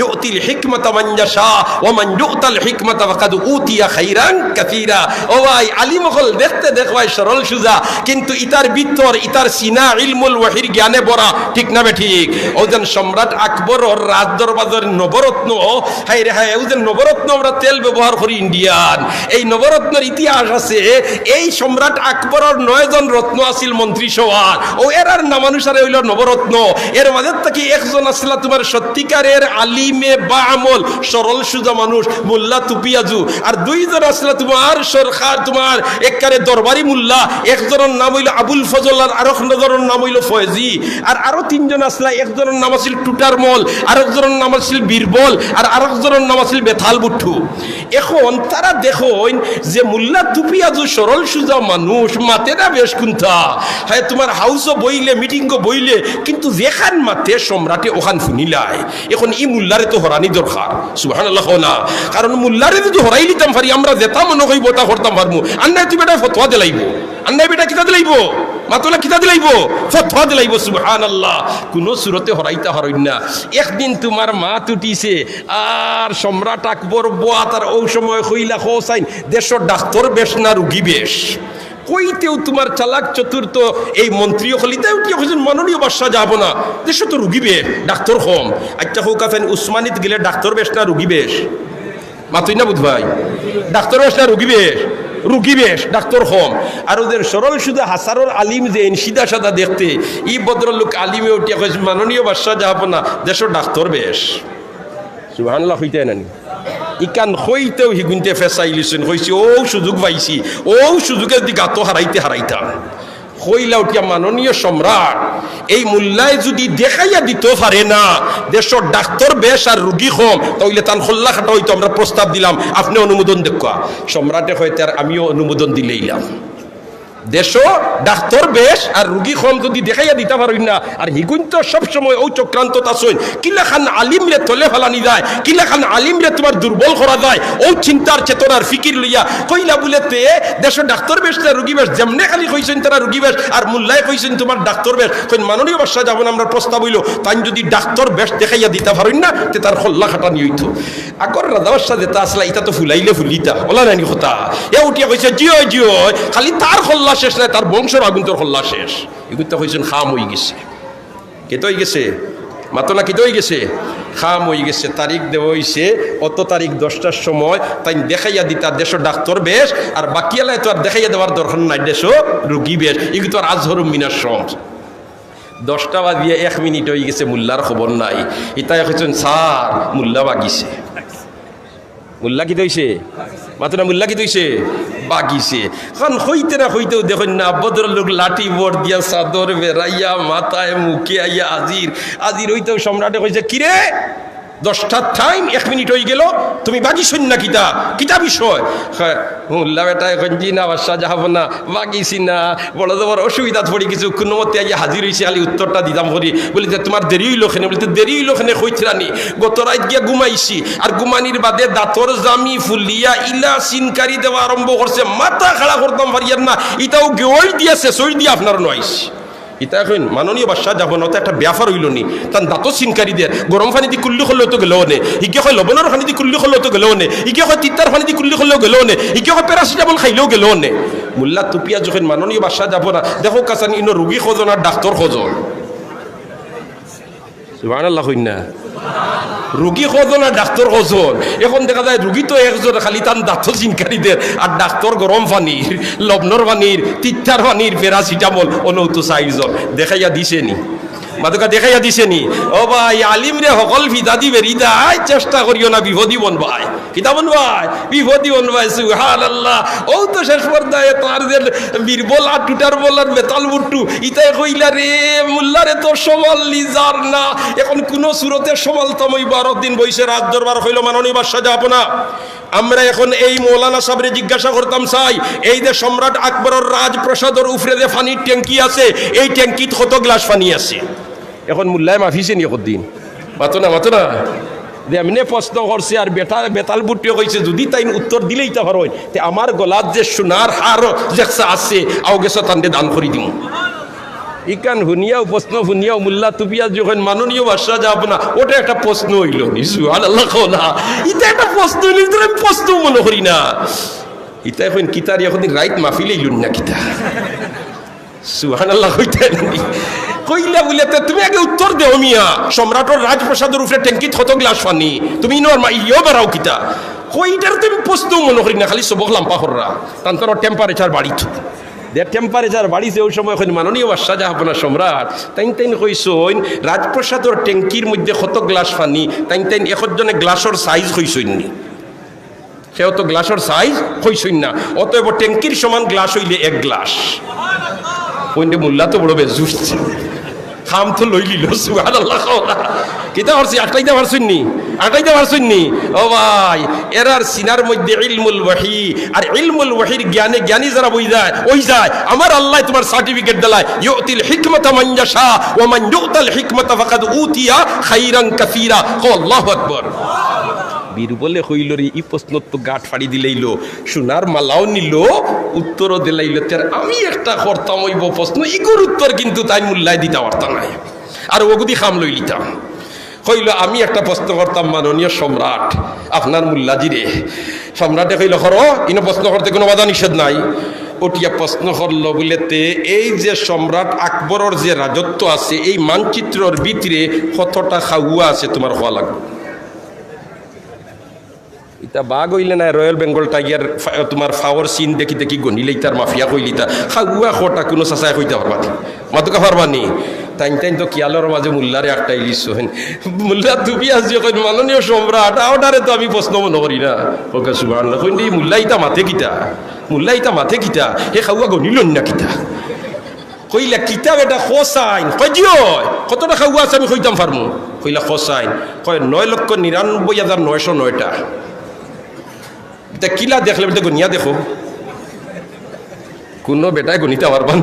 ইউতিল হিকমাতা মান ইয়াশা ওয়া মান ইউতাল হিকমাতা ফাকাদ উতিয়া খাইরান কাসীরা। ও ভাই আলিম হল দেখতে দেখবাই সরল সুজা। কিন্তু ইতার ভিতর, ইতার সিনা, ইলমুল ওয়াহির জ্ঞানে ভরা, ঠিক না বে ঠিক? ওজন সম্রাট আকবর রাজ দরবারের নবরত্ন হাই রে হাই ওজন নবরত্ন আমরা তেল ব্যবহার করি ইন্ডিয়ান। এই নবরত্নের ইতিহাস আছে, এই সম্রাট আকবরের নয়জন রত্ন আছিল মন্ত্রী সভার। ও এরার নামানুসারে হইল নবরত্ন। এর মাঝে থেকে একজন আসলা তোমার সত্যিকারের আলিমে বা আমল। সরল সুজা মানুষ, মোল্লা তুপিয়াজু। আর দুইজন আসলা তোমার সরকার তোমার এককারে দরবারি মোল্লা। একজনের নাম হইল আবুল ফজল আর আরেক নজরের নাম হইল ফয়েজি। আর আরও তিনজন আসলা, একজনের নাম আছিল টুটার মল, আরেকজনের নাম আছিল বীরবল, আর আরেকজনের নাম আছিল বেথাল বুঠু এখন তারা দেখুন যে মোল্লা তুপিয়াজু সরল সুজা মানুষ, মাতে না বেশ কুন্থা। হ্যাঁ তোমার হাউসও বইলে, মিটিংও বইলে, কিন্তু যেখান মাতে সম্রাটে ওখান শুনিলাই এখন ই মোল্লারে তো হরানি দরকার। সুহান আল্লাহ না কারণ মোল্লারে যদি হরাই নিতাম পারি আমরা যেতা মনে হইব তা করতাম পারব আন্নাই তুমি এটা ফতোয়া দিলাইব। আন্নাই বেটা কিতা দিলাইব? মাতলা কিতা দিলাইব? ফতোয়া দিলাইব সুবহান আল্লাহ কোনো সুরতে হরাইতা হরইন না। একদিন তোমার মা তুটিছে, আর সম্রাট আকবর বোয়া তার ও সময় হইলা হোসাইন দেশের ডাক্তার বেশ না রুগী বেশ। কইতেও তোমার চালাক চতুর্থ এই মন্ত্রী হলিতেও কি হয়েছেন মাননীয় বাসা যাব না। দেশে তো রুগী বেশ, ডাক্তার কম আচ্ছা হোক, আফেন, উসমানিত গেলে ডাক্তার বেশ না রুগী বেশ? মাতুই না বুধ ভাই ডাক্তার বেশ না রুগী বেশ? রুগী বেশ, ডাক্তার হম। আর ওদের সরল শুধু হাসারর আলিম যে সিধা সাদা দেখতে, ই ভদ্রলোক আলিমে উঠিয়া কইছে, মাননীয় বাসা যাব না দেশের ডাক্তার বেশ। সুবহানাল্লাহ, হইতে নানি ইকান হইতেও হিগুনতে ফেসাই লিছেন কইছি ও সুযোগ পাইছি, ও সুযোগে যদি গাত হারাইতে হারাইতাম। হইলা উঠিয়া মাননীয় সম্রাট, এই মূল্যায় যদি দেখাইয়া দিত পারে না দেশের ডাক্তার বেশ আর রুগী কম, তাহলে তান খোল্লা খাটা হইতো, আমরা প্রস্তাব দিলাম, আপনি অনুমোদন দেখা সম্রাটে হয়তো আর আমিও অনুমোদন দিলেইলাম। দেশ ডাক্তার বেশ, আর রুগী কম যদি দেখাইয়া দিতে পারি না। আর হিগুন তো সবসময় ও চক্রান্ত আসুন কিলা খান আলিম রে তলে ফেলানি যায় কিলা খান আলিম রে তোমার দুর্বল করা যায়। ও চিন্তার চেতনার ফিকির লইয়া কইলা বলেতে দেশ ডাক্তার বেশ না রুগী বেশ, যেমনে খালি কইছেন তারা রুগী বেশ, আর মোল্লায় কইছেন তোমার ডাক্তার বেশ। কইন, মাননীয় বাসা যাবেন আমরা প্রস্তাব হইল তাই যদি ডাক্তার বেশ দেখাইয়া দিতে পারেন না, তে তার খল্লা খাটানি হইতো। আগর রাজা বাসা যেটা আসলা এটা তো ফুলাইলে ফুলিতা ওলা নানি কথা। এ উঠিয়া কইছে জিও জিও খালি তার খল্লা শেষ নাই, তার বংশের আগুন তোর হল্লা শেষ। এগুলো তো কইছেন, খাম হয়ে গেছে। কেতো হয়ে গেছে? মাতলা হয়ে গেছে? খাম হয়ে গেছে। তারিখ দেওয়া হয়েছে অত তারিখ দশটার সময়, তাই দেখাইয়া দিতা দেশ ডাক্তার বেশ, আর বাকিয়ালায় তো আর দেখাইয়া দেওয়ার দরকার নাই দেশ রুগী বেশ। এগুলো তো আর আজহরুম মিনার সম দশটা বাজিয়ে এক মিনিট হয়ে গেছে, মোল্লার খবর নাই। ইতাই কইছেন, স্যার, মোল্লা বাগিছে। মোল্লা কি মাত্র না মোল্লা কি তৈছে বাগিছে। কারণ হইতে না হইতেও দেখুন না ভদ্র লোক লাঠি বর দিয়া চাদর বেড়াইয়া মাথায় মুখে আইয়া আজির আজির হইতেও সম্রাটে কইছে, কিরে? দশটার টাইম এক মিনিট হয়ে গেল, তুমি বাগিছন না কিতা? কিতা বিষয়? হ্যাঁ মোল্লা বেটা, এখন না বাসা যাব না, বাগিছি না। বড় বড় অসুবিধা পড়ি কিছু, কোনো মতে আইয়া হাজির হয়েছে খালি উত্তরটা দিতাম করি। বলি যে তোমার দেরি হইল খেনে বলি দেরি হইল খেনে কইছিলানি গত রাত গিয়া ঘুমাইছি, আর ঘুমানির বাদে দাঁতর জামি ফুলিয়া ইলা সিনকারি দেওয়া আরম্ভ করছে। মাথা খাড়া করতাম পারিয়ার না। ইটাও গেওয়াই দিয়েছে, সই দিয়ে আপনার নয়ছি ইতা এখন মাননীয় বাদশাহ যাব না তো একটা ব্যাপার হইল নি। তার দাঁত চিনকারি দিয়ে গরম পানি দি কুল্লি করলেও তো গেলেও নে, ইকে হয় লবণের পানি দি কুল্লি করলেও তো গেলেও নে, ইকে হয় তিতার পানি দি কুল্লি করলেও গেলেও নে, ইকে হয় প্যারাসিটামল খাইলেও গেলেও নে। মোল্লা তুপিয়া যখন মাননীয় বাদশাহ যাব না দেখো কাছান ইনো রুগী খোঁজ আর ডাক্তার খোঁজ সুবাহ আল্লাহ না রুগী কজন আর ডাক্তার কজন এখন দেখা যায় রুগী তো একজন, খালি তার ডাক্তার চিনকারীদের আর ডাক্তার গরম পানির লবণর পানির তিত্তার পানির প্যারাসিটামল অনৌতো চাইজন দেখাইয়া দিছেনি। মাদকা দেখাইয়া দিছে নি। ও ভাই, আলিম রে সকল ভিদা দিবে, হৃদায় চেষ্টা করিও না বিপদী বন ভাই। কিতা বন ভাই বিপদী বন ভাই সুহান আল্লাহ ও তো শেষ পর্যায়ে তার যে বীরবল আর টুটার বল আর বেতাল বুট্টু, ইতাই কইলা রে মুল্লারে তো সমাল লিজার না। এখন কোন সুরতের সমাল তমই বারো দিন বইসে রাত দরবার হইল, মাননীয় বাসা যাব না আমরা এখন এই মৌলানা সাবরে জিজ্ঞাসা করতাম চাই এই যে সম্রাট আকবরের রাজপ্রসাদর উফরে যে পানির ট্যাঙ্কি আছে, এই ট্যাঙ্কিত কত গ্লাস পানি আছে? এখন মূল্যায় মাফিছে নি দিন। মাতো না না। যে এমনি প্রশ্ন করছে আর বেটা বেতাল বুটিও কইছে যদি তাই উত্তর দিলেই তা হয়, তে আমার গলাত যে সোনার হার যে আছে, আও গেছে তান্ডে দান করি দিম ইকান হুনিয়াও প্রশ্ন হুনিয়াও মুল্লা তুপিয়া যখন মাননীয় বাদশাহ যাব না ওটা একটা প্রশ্ন হইল নিশু আল্লাহ না এটা একটা প্রশ্ন হইল আমি প্রশ্ন মনে করি না। ইতা এখন কিতার এখন রাইট মাহফিলে ইলুন না কিতা। সুহান আল্লাহ কইতে কইলা বলে তুমি আগে উত্তর দেও মিয়া। সম্রাটর রাজপ্রাসাদের উপরে ট্যাঙ্কিত কত গ্লাস পানি তুমি ইনোর মা ইয়েও বেড়াও কিতা। কইটার তুমি প্রশ্ন মনে করি না, খালি সবক লাম্পা হররা। তান্তর টেম্পারেচার বাড়িত। যে টেম্পারেচার বাড়িছে ওই সময় এখন মাননীয় বাদশাহ জাহাপনা সম্রাট। তাইন তাইন কইসইন, রাজপ্রাসাদর ট্যাঙ্কির মধ্যে কত গ্লাস পানি তাইন তাইন একজনে গ্লাসর সাইজ কইসইন নি। সেও তো গ্লাসর সাইজ কইসইন না। অতএব ট্যাঙ্কির সমান গ্লাস হইলে এক গ্লাস। পইন্টে মোল্লা তো বড় বেশ জুড়ছে খাম তো লই লিল সুহান আল্লাহ কিতা পারছি আটাইতে পারছুন নি? আটাইতে পারছুন নি? ও ভাই এরার সিনার মধ্যে ইলমুল ওয়াহি, আর ইলমুল ওয়াহির জ্ঞানে জ্ঞানী যারা বই যায়, ওই যায়। আমার আল্লাহ তোমার সার্টিফিকেট দিলায়, ইউতিল হিকমাতা মান ইয়াশা, ওয়া মান ইউতাল হিকমাতা ফাকাদ উতিয়া খাইরান কাসীরা। কো আল্লাহু আকবার। বীর বলে হইল রে, ই প্রশ্ন তো গাঁট ফাড়ি দিলেইল। সোনার মালাও নিল, উত্তরও দিলাইল। তার আমি একটা করতাম ওইব প্রশ্ন ইগুর উত্তর কিন্তু তাই মূল্যায় দিতে পারতাম নাই আর ওগুদি খাম লই লিতাম। কইল আমি একটা প্রশ্ন করতাম, মাননীয় সম্রাট, আপনার মুল্লাজিরে সম্রাটে কইল, কর, ইনো প্রশ্ন করতে কোনো বাধা নিষেধ নাই। ওটিয়া প্রশ্ন করল বলেতে, এই যে সম্রাট আকবরের যে রাজত্ব আছে, এই মানচিত্রর ভিতরে কতটা খাওয়া আছে তোমার হওয়া লাগবে? ইতা বাঘ হইলে না রয়্যাল বেঙ্গল টাইগার তোমার ফাওয়ার সিন দেখি দেখি গনিলে তার মাফিয়া কইলি তা খাগুয়া খোটা কোনো চাচাই কইতে পারবা মাতুকা পারবা নি। তাইন তাইন তো কিয়ালোর মাঝে মুল্লারে একটা ইলিশ হেন। মুল্লা, তুমি আসছি কইন মাননীয় সম্রাট আওটারে তো আমি প্রশ্ন মনে করি না। ওকে সুবাহ কইন এই মুল্লা ইতা মাথে কিতা? মুল্লা ইতা মাথে কিতা? হে খাগুয়া গনিল না কিতা? কইলা কিতাব এটা খোসাইন কজিও কতটা খাগুয়া আছে আমি কইতাম পারমু কইলা খোসাইন কয়, নয় লক্ষ নিরানব্বই হাজার নয়শো নয়টা। তা কিলা দেখলে বেটা গনিয়া দেখো কোনো বেটাই গণিতে পারবা নি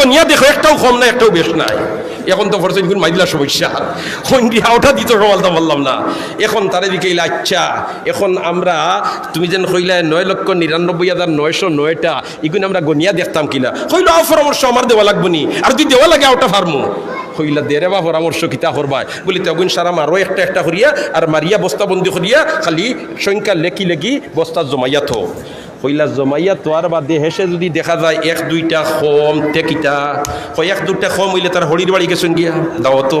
গনিয়া দেখো একটাও কম নাই একটাও বেশ নাই এখন তো ফরসেন কোন মাইদিলা সমস্যা কোন দিয়া ওটা দিতে সমালতা বললাম না এখন তারে দিকে আচ্ছা এখন আমরা তুমি যেন কইলা নয় লক্ষ নিরানব্বই হাজার নয়শো নয়টা এগুলো আমরা গনিয়া দেখতাম কিনা কইল পরামর্শ আমার দেওয়া লাগবো নি আর তুই দেওয়া লাগে ওটা ফার্মু কইলা দেরে বা পরামর্শ কিতা করবাই বলি তগুন সারা মারো, একটা একটা করিয়া, আর মারিয়া বস্তা বন্দি করিয়া খালি সংখ্যা লেখি লেখি বস্তা জমাইয়া থো। কইলা, জমাইয়া তোয়ার বাদে হেসে যদি দেখা যায় এক দুইটা কম টেকিটা কয় এক দুইটা কম হইলে তার হরির বাড়ি গেছেন গিয়া? দাও তো।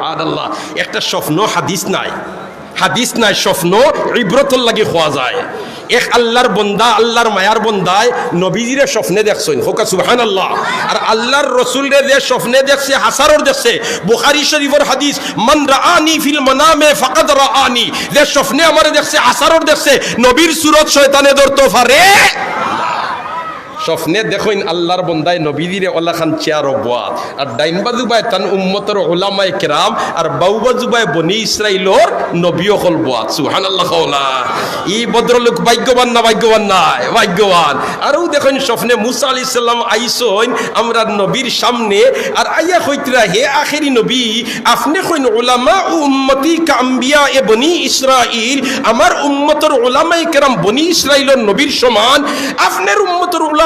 হাদ আল্লাহ একটা স্বপ্ন, হাদিস নাই। হাদিস নাই, স্বপ্ন ইব্রতর লাগে খোয়া যায়। এক আল্লাহর বন্দা, আল্লাহর মায়ার বন্দায় নবীজিরে স্বপ্নে দেখছেন। হোকা সুবহান আল্লাহ আর আল্লাহর রসুলরে যে স্বপ্নে দেখছে, হাসারর দেখছে, বুখারি শরীফের হাদিস, মান রাআনি ফিল মানামে ফাকাদ রাআনি যে স্বপ্নে আমারে দেখছে, হাসারর দেখছে, নবীর সুরত শয়তানে ধরতে পারে স্বপ্নে দেখুন আল্লাহর বন্দায় নবীদিরে ওলা খান চেয়ার অবাদ আর ডাইন বাজুবাই তান উম্মতর ওলামায় কেরাম, আর বাউ বাজুবাই বনি ইসরাইলর নবীও হল বাদ সুহান আল্লাহ ই ভদ্রলোক ভাগ্যবান না ভাগ্যবান নাই? ভাগ্যবান। আরও দেখুন স্বপ্নে মুসা আলি সাল্লাম আইসইন আমরা নবীর সামনে, আর আইয়া কইতরা হে আখেরি নবী, আপনি কইন ওলামা ও উম্মতি কাম্বিয়া এ বনি ইসরাইল, আমার উম্মতর ওলামাই কেরাম বনি ইসরাইলর নবীর সমান, আপনার উম্মতর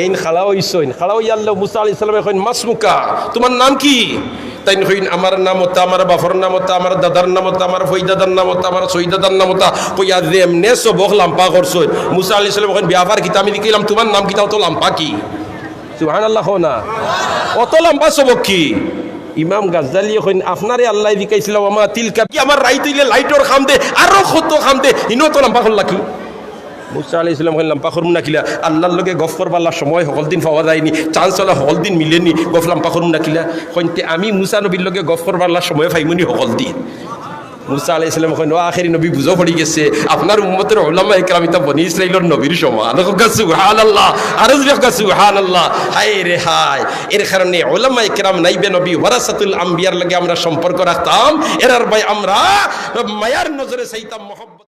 এইন খালাও ইসইন, খালাও ইয়াল্লাহ মুসা আলাইহিস সালাম এখন মাসমুকা। তোমার নাম কি? তাই হইন আমার নাম হতা, আমার বাফর নাম হতা, আমার দাদার নাম হতা, আমার ফই দাদার নাম হতা, আমার সই দাদার নাম হতা। কইয়া যে এমনে সবক লাম্পা করছই মুসা আলাইহিস সালাম এখন বিয়াফার কিতা আমি দিলাম তোমার নাম কিতা তো লাম্পা কি? সুবহানাল্লাহ না। অত লম্বা সবক কি? ইমাম গাজ্জালি এখন আপনারে আল্লাহ দিকাইছিল আমা তিলকা কি আমার রাইত লাইটর খাম দে আরও কত খাম দে ইনো তো লম্বা করলা কি? মুসা আলি ইসলাম কইলাম পাখর না কিলা। আল্লাহর লগে গফ করবার সময় সকল দিন পাওয়া যায়নি চান্স হলে সকল দিন মিলেনি গফ লাম্পা করুম না কিলা। কইতে আমি মুসা নবীর লগে গফ করবার সময় পাইমনি সকল দিন। মুসা আলাই ইসলাম কইন আখেরি নবী, বুঝো পড়ি গেছে। আপনার উম্মতের ওলামা ইকরাম ইতা বনি ইসরাইলের নবীর সমান। সুবহানাল্লাহ আরজ রেখা সুবহানাল্লাহ। হায় রে হায়, এর কারণে ওলামা ইকরাম নাইবে নবী, ওয়ারাসাতুল আম্বিয়ার লগে আমরা সম্পর্ক রাখতাম। এরার ভাই আমরা মায়ার নজরে চাইতাম মহব্বত